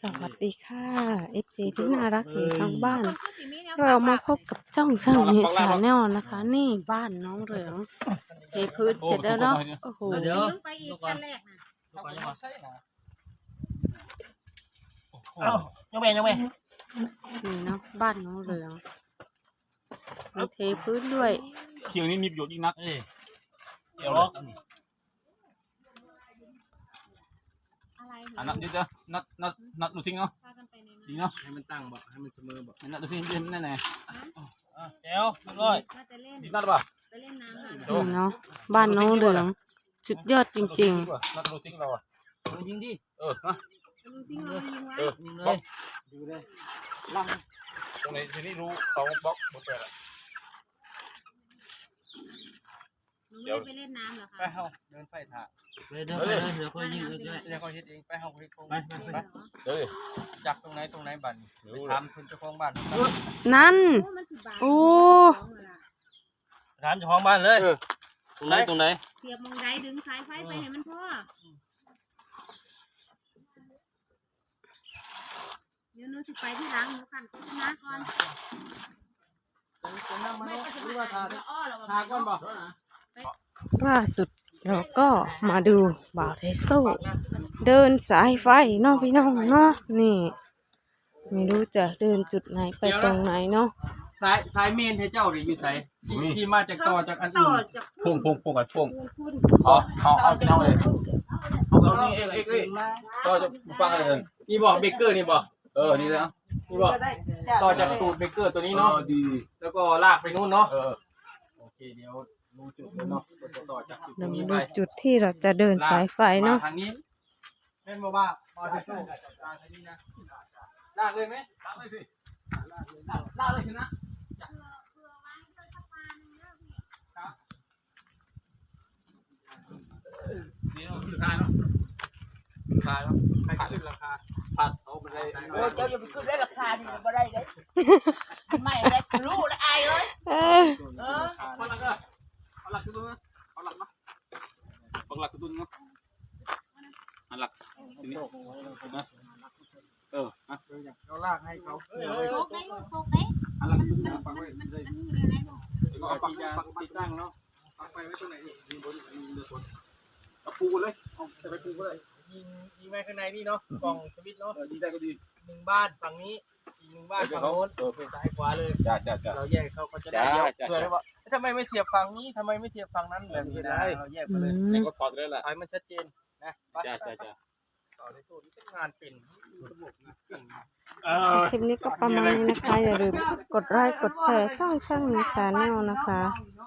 สวัสดีค่ะ FC ที่น่ารักอยู่ทางบ้าน เรามาพบกับจ้องช่างมีชาแนลนะคะ นี่บ้านน้องเหลืองเทพื้นเสร็จแล้วเนาะโอ้โหเดี๋ยวลงไปอีกขั้นแรกนะเอ้ายังไงยังไงนี่เนาะบ้านน้องเหลืองมีเทพื้นด้วยเขียวนี่มีประโยชน์ยิ่งนักเอ้ยเดี๋ยวล็อ อะไรอะนัดเดี๋ยวจะนัดนัดนัดดูซิงเนาะพากันไปในดีเนาะให้มันตั้งบ่ให้มันเสมอบ่นัดดูซิงเย็นแน่แน่แก้วเรียบร้อยว่าจะเล่นดีนัดป่ะไปเล่นน้ำน่ะนี่เนาะบ้านน้องเหลืองสุดยอดจริงนัดดูซิงเราอะมึงยิงดิเออนะลุงซิงเรายิงไว้เออยิงเลยดูเลยลังตรงไหนทีนี้รู้เขาบล็อกหมดไปละ ลุงไม่ได้ไปเล่นน้ำเหรอไปคะเฮาเดินไฟถ่าเลยเดี๋ยวเดี๋ยวเดี๋ยวค่อยยิงเอื้อยเดี๋ยวเขาเฮ็ดเองไปเฮาเฮ็ดโครงไปไปไปเดี๋ยวดิจักตรงไหนตรงไหนบัดนี้ไปรู้ถามคนเจ้าของบ้านๆนั่น โอ้มันสิบาทโอ้ ถามเจ้าของบ้านเลย ตรงไหนตรงไหนเสียบมองใดดึงสายไฟไปให้มันพ่อเดี๋ยวหนูสิไปที่ร้านหนูขันขึ้นมาก่อนจะนั่งมาไม่เนาะก็จะหรือมาว่าถ่าอ้อเราถ่าก่อนบ่ ล่าสุดเราก็มาดูบ่าวเทโซเดินสายไฟเนาะพี่น้องเนาะนี่ ไม่รู้จะเดินจุดไหนไปตรงไหนเนาะสายสายเมนให้เจ้าดิอยู่ไสที่ที่มาจากต่อจากอันต่อื่อนจากพุ่งพุ่งพุ่งกับพุ่งเอาเอาเอาเอาเลยเอาเอานี่เองเองเอ้ยต่อจะฟังอะไรเลยนี่บ่เบเกอร์นี่บ่เออนี่แล้วนี่บ่ต่อจากตูดเบเกอร์ตัวนี้เนาะดีแล้วก็ลากไปนู่นเนาะเออโอเคเดี๋ยว รู้จุดแล้วเนาะว่าจะต่อจากจุดตเรารงนี้มาไป ดูจุดที่เราจะเดินสายไฟเนาะ มทางนี้เล่นบ่ว่าพอจะสู้ทางนี้นะลากเลยไหมตั้งเลยสิลากเลยสินะนี่เราสุดท้ายเนาะสุดท้ายเนาะใครขึ้นราคาผัดเอาไปเลยโอ้เจ้าอย่าไปขึ้นได้ราคานี่มันบ่ได้เด้ไม่ได้รู้นะอายเอ้ย เออ เออ เอาหลักก็เอาหลักสุดนะเอาหลักนะเอาหลักสุดนะเอา หลักทีนี้นะเออนะเราลากให้เขาโคกได้ลูกโคกได้เอาหลักสุดมันนะฟังไว้มันเลยมันนี่เลยนะลูกแล้วก็เอาเอาปัปักกยายปักติดตั้งเนาะปักไฟไว้ตรงไหนนี่มีบนมีเรือคนเอาปูเลยเอาจะไปปูก็ได้ยิงยิงไว้ข้างในนี่เนาะกล่องสวิตช์เนาะเออดีได้ก็ดีหนึ่งบ้านฝั่งนี้อีกหนึ่งบ้านฝั่งโน้นเออซ้ายขวาเลยจ้าจ้าจ้าเราแยกเขาเขาจะได้จ้าเดียวจ้าเพื่อได้ว่าทำไมไม่เสียบฝั่งนี้ทำไมไม่เสียบฝั่งนั้นแบบนี้นะเราแยกไปเลยอืนี่มก็ถอดเลยแหละเอาให้มันชัดเจน นะไปจ้าจ้าจ้าต่อในสูตรนี้เป็นงานเป็นระบบนะเก่งนะเออคลิปนี้ก็ประมาณนี้นะคะ อย่าลืมกดไลค์กดแชร์ช่องช่างมีชาแนลนะคะเ